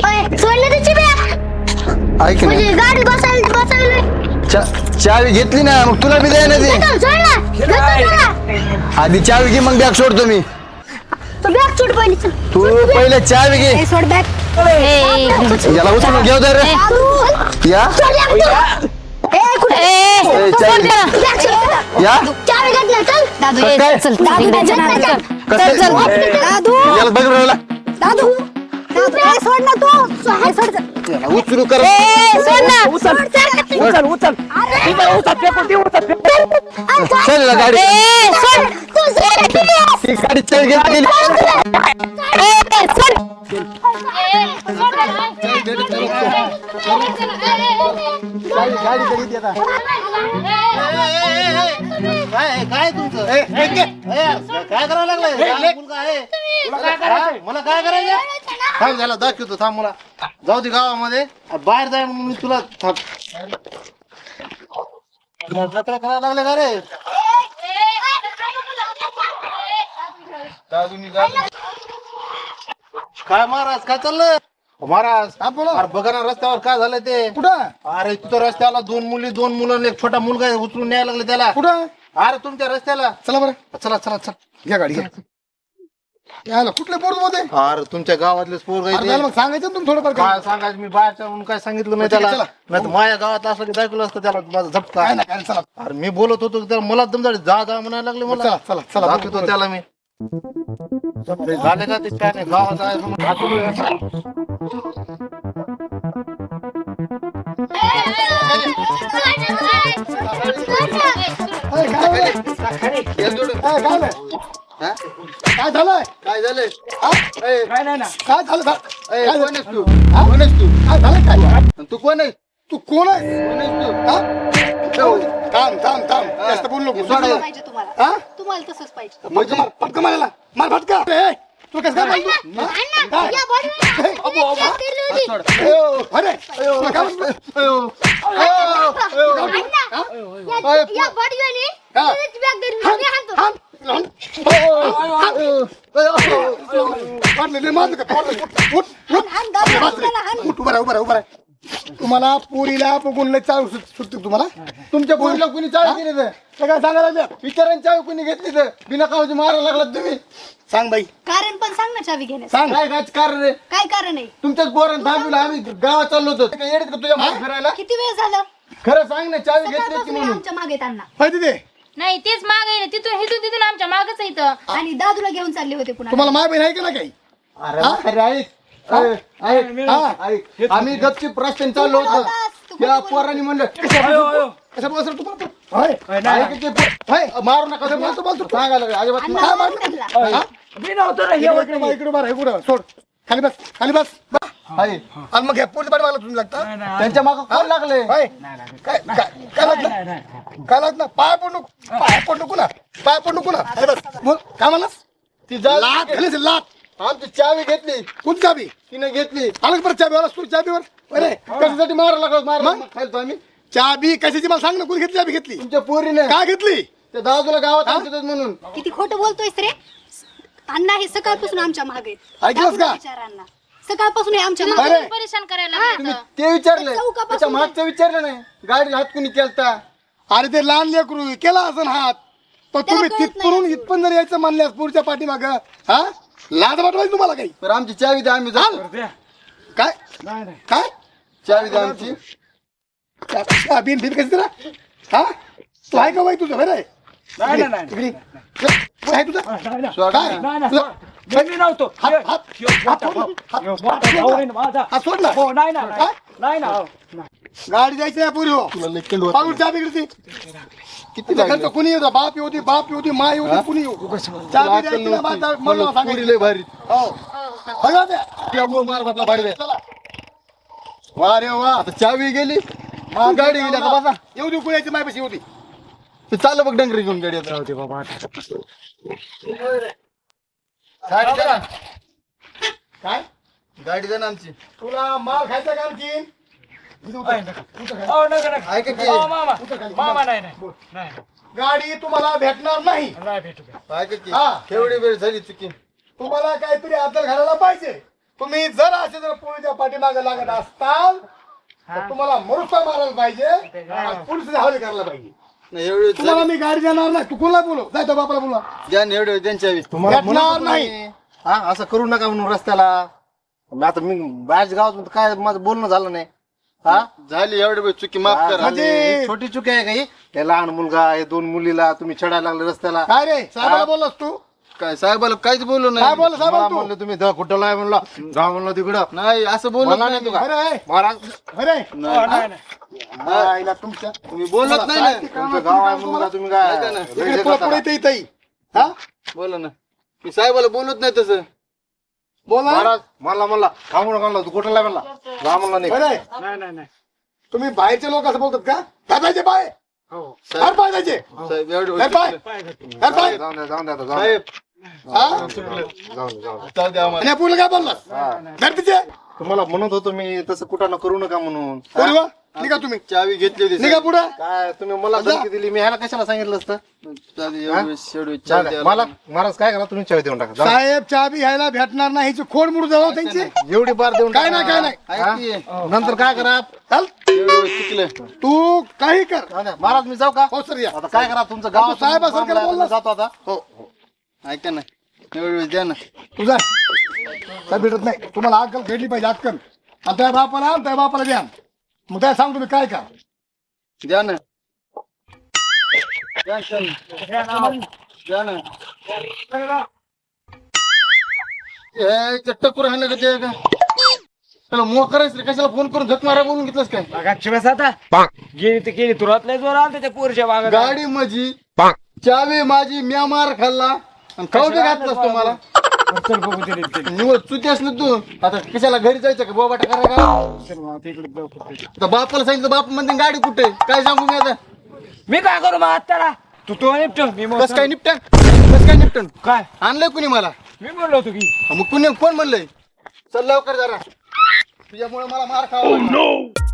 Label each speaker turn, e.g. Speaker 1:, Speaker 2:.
Speaker 1: सोडलं त्याची म्हणजे
Speaker 2: ना.
Speaker 1: गाडी बसायला बसायला
Speaker 2: चा- चावी घेतली ना मग तुला बी द्याय ना ती
Speaker 1: घेतो.
Speaker 2: आधी चावी घे मग बॅग सोडतो मी.
Speaker 1: तू बॅग सोड पहिली चल.
Speaker 2: तू पहिले चावी घे.
Speaker 1: ए, सोड बॅग.
Speaker 2: याला उचलून घेऊ दे रे. या.
Speaker 1: सोड बॅग तू. ए, कुठे?
Speaker 2: ए, चावी
Speaker 1: बॅग सोड.
Speaker 2: या.
Speaker 1: चावी घेतलं चल.
Speaker 2: कसं काय?
Speaker 1: चल दादू चल,
Speaker 3: चल,
Speaker 2: कसं याला बघ राहिला
Speaker 1: दादू. ए, सोड ना तू सोड सोड चल.
Speaker 2: याला उचलू कर
Speaker 1: ए, सोड ना
Speaker 3: उचल
Speaker 1: सोड, चल.
Speaker 3: उचल उचल
Speaker 1: अरे,
Speaker 3: उचल पेपर दे उचल पेपर
Speaker 2: चल याला गाडी
Speaker 1: ए, सोड. तू सोड.
Speaker 2: ती गाडी
Speaker 1: सोड.
Speaker 2: कधी देता
Speaker 4: काय काय तुमचं ए, काय करावं लागलंय मुलगा आहे मला काय करायचं थांब झाला दाखवतो थांब मला जाऊ दे गावामध्ये बाहेर जाय म्हणून मी तुला थांब जत्रा करायला लागले का रे काय महाराज काय चाललं महाराज अरे बघा ना रस्त्यावर काय झालं ते.
Speaker 5: कुठं?
Speaker 4: अरे तिथं रस्त्याला दोन मुली दोन मुलं आणि एक छोटा मुलगा आहे, उचलून न्यायला लागले त्याला.
Speaker 5: कुठं?
Speaker 4: अरे तुमच्या रस्त्याला.
Speaker 5: चला बरं.
Speaker 4: चला चला चला.
Speaker 5: घ्या गाडी घ्या. यायला कुठले पोरमध्ये
Speaker 4: अरे तुमच्या गावातले पोर
Speaker 5: अरे त्याला मग सांगायचं ना तुम्ही थोडंफार
Speaker 4: काय
Speaker 5: काय
Speaker 4: सांगायचं? मी बाहेरच्या म्हणून काय सांगितलं नाही
Speaker 5: ठीक
Speaker 4: त्याला. नाही तर माझ्या गावात असलं की दाखवलं असतं त्याला माझा झपका
Speaker 5: काय नाही काय नाही, चला.
Speaker 4: अरे मी बोलत होतो की त्याला मला दम जा जा म्हणायला लागले मला.
Speaker 5: चला चला चला.
Speaker 4: दाखवतो त्याला मी. झाले का ते काय नाही गावात आहे म्हणून दाखवतो.
Speaker 5: काय काय काय झालं? काय झालंय
Speaker 2: काय झालंय
Speaker 5: काय नाही ना काय झालं
Speaker 2: ए,
Speaker 5: काय
Speaker 2: कोण
Speaker 5: झालं?
Speaker 2: आहेस तू? कोण आहेस तू
Speaker 5: काय झालं काय
Speaker 2: आणि तू कोण आहे
Speaker 5: तू कोण आहे
Speaker 2: कोण आहेस तू
Speaker 5: हा? थांब थांब थांब जास्त बोलू नको
Speaker 2: सोडा.
Speaker 1: पाहिजे तुम्हाला
Speaker 5: हा?
Speaker 1: तुम्हाला तसंच पाहिजे
Speaker 5: फटका मार फटका मारायला मार फटका ए, तू कसं काय? हा?
Speaker 1: या.
Speaker 5: अयो, अरे तुला काय बोलतो?
Speaker 2: अयो,
Speaker 1: या बॉडीवर
Speaker 5: हा.
Speaker 1: बॅग धरून
Speaker 5: हाण,
Speaker 1: मी हाणतो.
Speaker 5: हाण, हाण. मारलं, लय मारलं का? उठ, उठ, उठ.
Speaker 1: हाण, दाबा,
Speaker 5: बस रे.
Speaker 1: त्याला हाण.
Speaker 5: उठ, उभा राहा, उभा राहा, उभा राहा. तुम्हाला पोरीला बघून लय चालू सुटते तुम्हाला?
Speaker 2: तुमच्या पोरीला कुणी चावी दिली तर?
Speaker 5: काय सांगायला लागलं?
Speaker 2: विचारांची चावी कुणी घेतली तर? बिना काळजी मारायला लागलात तुम्ही.
Speaker 5: सांग बाई.
Speaker 1: कारण पण सांग ना चावी घेण्यास
Speaker 5: सांग.
Speaker 2: काय काय कारण रे
Speaker 1: काय कारण आहे?
Speaker 2: तुमच्याच पोरांना थांबवलं. आम्ही गावात चाललो होतो. काय येडत का तुझ्या मागे फिरायला?
Speaker 1: किती वेळ झालं?
Speaker 2: खरं सांग ना चावी घेतली होती
Speaker 1: सकाळपासून हे
Speaker 2: म्हणून?
Speaker 1: आमच्या मागे त्यांना.
Speaker 5: माहिती दे.
Speaker 6: नाही तेच माग आहे तिथून हिथून तिथून आमच्या मागच आहे इथं.
Speaker 1: आणि दादूला घेऊन चालले होते पुन्हा.
Speaker 5: तुम्हाला माय बहीण आहे का ना काही
Speaker 2: अरे अरे ऐक हा, आम्ही गपचीप रस्त्याने चाललो होतो. त्या पोरांनी म्हणलं
Speaker 5: कसं बोलतो रे तुम्हाला.
Speaker 2: मारू नका
Speaker 5: कसं बोलतो बोलतो.
Speaker 2: सांगायला अजिबात.
Speaker 5: काय?
Speaker 3: मी नव्हतो ना
Speaker 5: इकडे सोड. खाली बस खाली बस. आणि मग पोलीस पाठी मला तुम्ही लागता?
Speaker 2: त्यांच्या माग कोण लागले?
Speaker 5: होय काय लागलं? काय लागलं? पाय पडू नको पाय पडू नको ना. पाय पडू नको ना. खाली बस. बोल काय म्हणलास?
Speaker 2: ती जा
Speaker 5: लात. खाली असेल, लात.
Speaker 2: आमची चावी घेतली.
Speaker 5: कोण चाबी
Speaker 2: तिने घेतली.
Speaker 5: आलं परत चाबी तू चाबीवर अरे
Speaker 2: कशासाठी मारायला लागलो?
Speaker 5: मग?
Speaker 2: खायचो आम्ही
Speaker 5: चाबी कशाची? मला सांग ना कोणी घेतली चाबी घेतली?
Speaker 2: तुमच्या पोरीने.
Speaker 5: काय घेतली?
Speaker 2: त्या दाजूला गावात आणतात म्हणून.
Speaker 1: किती खोटं बोलतोयस रे? अण्णा हे सकाळपासून आमच्या मागे
Speaker 5: ऐकलंस का?
Speaker 1: विचारांना सकाळपासून हे आमच्या
Speaker 5: अरे.
Speaker 1: मागे
Speaker 6: परेशान करायला
Speaker 2: तुम्ही. ते विचारले
Speaker 1: चौकापासून
Speaker 2: त्याच्या मागचं विचारलं नाही. गाडी हात कुणी केलता?
Speaker 5: अरे ते लहान लेकरू केला असं हात. पण तुम्ही
Speaker 1: कळत नाही
Speaker 5: तिथपर्यंत. इथपर्यंत जर यायचं म्हणल्यास पुढच्या पाठीमाग हा? लाज वाटवायची तुम्हाला काही?
Speaker 2: तर आमची चावी द्या आम्ही जातो
Speaker 5: काय? काय?
Speaker 2: चावी द्या आमची.
Speaker 5: फिर कशी तुला हा? तू आहे का बाई तुझं? बरं आहे.
Speaker 3: नाही नाही, नाही
Speaker 5: इकडे. तू आहे तुझं?
Speaker 3: नाही,
Speaker 5: काय.
Speaker 3: नाही, नाही. मी नव्हतो.
Speaker 5: हात हात. हात ना. हात- हात ना.
Speaker 3: ना.
Speaker 5: हात ना.
Speaker 3: ना ना.
Speaker 5: गाडी जायची नाही पुरी हो.
Speaker 2: तुला होत
Speaker 5: पाहून चाबी इकडे
Speaker 2: किती लागलं?
Speaker 5: कुणी येऊ द्या, बाप येऊ दे बाप येऊ दे माय येऊ दे कुणी येऊ? चाबी
Speaker 2: अक्कल
Speaker 5: द्यायची
Speaker 2: पोरी
Speaker 5: सांगायचं
Speaker 2: लय भारी.
Speaker 5: हो. बघा त्या.
Speaker 2: त्यामुळे मार म्हटला भारी
Speaker 5: चला. वा रे वा.
Speaker 2: आता चावी गेली. मग गाडी गेली आता बसा.
Speaker 5: येऊ दे कुणाची माय येऊ दे.
Speaker 2: ते चाललं बघ डंगरी घेऊन गाडी आता.
Speaker 3: दे बाबा
Speaker 2: गाडी द्या ना आमची.
Speaker 5: तुला माल खायचा का आणखीन?
Speaker 3: नका नका
Speaker 2: ऐका की.
Speaker 3: मामा मामा. नाही नाही. नाही
Speaker 5: गाडी तुम्हाला भेटणार नाही.
Speaker 3: नाही भेटू द्या.
Speaker 2: ऐका की.
Speaker 5: हा.
Speaker 2: केवढी वेळ झाली चुकी
Speaker 5: तुम्हाला काहीतरी आदर घालायला पाहिजे. तुम्ही जर असे जर पोलीच्या पाठीमागे लागत असताल तर तुम्हाला मरुष्टा मारायला पाहिजे. पोलीस हवाले करायला पाहिजे.
Speaker 2: नाही, एवढे
Speaker 5: तुम्हाला मी गाडी देणार नाही. तू कोणाला बोलव? जाय तो बापाला बोलवा.
Speaker 2: ज्या एवढे त्यांच्या
Speaker 4: तुम्हाला
Speaker 5: भेटणार नाही.
Speaker 4: मी. हा असं करू नका म्हणून रस्त्याला. आता मी बाहेर गावात काय माझं बोलणं झालं नाही. हा?
Speaker 2: झाली एवढे चुकी माफ करा.
Speaker 5: म्हणजे-
Speaker 4: ही छोटी चुकी आहे काही ते लहान मुलगा आहे दोन मुलीला तुम्ही छेडायला लागले रस्त्याला.
Speaker 5: काय रे साहेबाला बोललास तू?
Speaker 2: काय साहेबाला काहीच बोलू
Speaker 5: काय
Speaker 2: नाही
Speaker 5: बोल
Speaker 4: मला
Speaker 5: साहेब तू.
Speaker 4: म्हणलं तुम्ही द कुठं आहे म्हणलं. जा म्हणलं तिकडं.
Speaker 2: नाही असं
Speaker 4: मला
Speaker 2: नाही
Speaker 4: नाही तू का
Speaker 5: अरे
Speaker 4: महाराज
Speaker 5: अरे.
Speaker 3: नाही नाही.
Speaker 5: आईला तुमच्या
Speaker 2: तुम्ही बोलत नाही ना.
Speaker 4: तुमचं गाव आहे म्हणून का तुम्ही काय.
Speaker 5: इकडे पुढे पुढे? इथे हा?
Speaker 2: बोला ना. मी साहेबाला बोलत नाही तसं.
Speaker 5: बोला.
Speaker 4: महाराज मला म्हणला का म्हणून म्हणला तू कुठं म्हणला जा म्हणला नाही
Speaker 5: अरे
Speaker 3: नाही नाही नाही.
Speaker 5: तुम्ही बाहेरचे लोक असं बोलतात का? काय पाहिजे बाय
Speaker 3: हो.
Speaker 2: साहेब एवढे
Speaker 5: काय पाय.
Speaker 3: पाय घातले.
Speaker 5: काय पाय.
Speaker 4: जाऊन द्या जाऊन द्या आता, जाऊन द्या.
Speaker 2: साहेब
Speaker 5: हा?
Speaker 4: जाऊन द्या, जाऊन द्या.
Speaker 2: चाल द्या आम्हाला.
Speaker 5: आणि पुढे काय
Speaker 4: हा.
Speaker 5: गणपतीचे
Speaker 4: तुम्हाला म्हणत होतो मी तसं कुठं करू नका म्हणून.
Speaker 5: कोणी वा निघा तुम्ही.
Speaker 2: चावी घेतली होती
Speaker 5: निघा पुढे.
Speaker 4: काय तुम्ही मला धमकी दिली मी ह्याला कशाला सांगितलं असतं?
Speaker 2: चावी चावी.
Speaker 4: मला महाराज काय करा तुम्ही चावी देऊन टाका. जाऊ.
Speaker 5: साहेब चाबी घ्यायला भेटणार नाही हिची खोड मुड जाऊ त्यांची.
Speaker 4: एवढी बार देऊन
Speaker 5: काय
Speaker 4: टाका.
Speaker 5: नाही काय नाही.
Speaker 4: हा? नंतर काय करा?
Speaker 5: चाल. तू काही कर.
Speaker 4: महाराज मी जाऊ का?
Speaker 5: हो सर या.
Speaker 4: आता काय करा तुमचं गाव
Speaker 5: आपण साहेबासारखं
Speaker 4: मामला आहे,
Speaker 5: बोललास.
Speaker 4: जातो आता.
Speaker 5: हो
Speaker 2: ऐका ना एवढे द्या ना.
Speaker 5: तुझा काय भेटत नाही. तुम्हाला अक्कल घडली पाहिजे अक्कल. आणि त्या बापाला आणि त्या बापाला द्या. मग काय सांग तुम्ही काय का?
Speaker 2: द्या ना. द्या ना. द्या ना. ते का ते? का त्याला मोकरायच रे कशाला फोन करून झक मारा बोलून घेतलंस काय?
Speaker 3: शिवास आता गेली तर गेली तुरात लय जोर आला त्या पोरच्या बागा
Speaker 2: गाडी माझी चावी माझी म्या मार खाल्ला. आणि खाऊ बी घातलास तुम्हाला?
Speaker 3: चल बघू ते. केली.
Speaker 2: निवड चुती असली तू. आता कशाला घरी जायचं का? बोबाटा करायला
Speaker 3: चल मग आता इकडे जाऊ कुठे.
Speaker 2: आता बापाला सांगितलं बाप म्हणते गाडी कुठे काय सांगू मी आता?
Speaker 3: मी काय करू मग आता तू तो निपट मी मग
Speaker 2: कस काय निपटन? कस काय निपटन?
Speaker 3: काय?
Speaker 2: आणलंय कुणी मला?
Speaker 3: मी म्हणलो होतो की.
Speaker 2: मग कुणी कोण म्हणलंय? चल लवकर जरा. तुझ्यामुळे मला मार खावा लागला.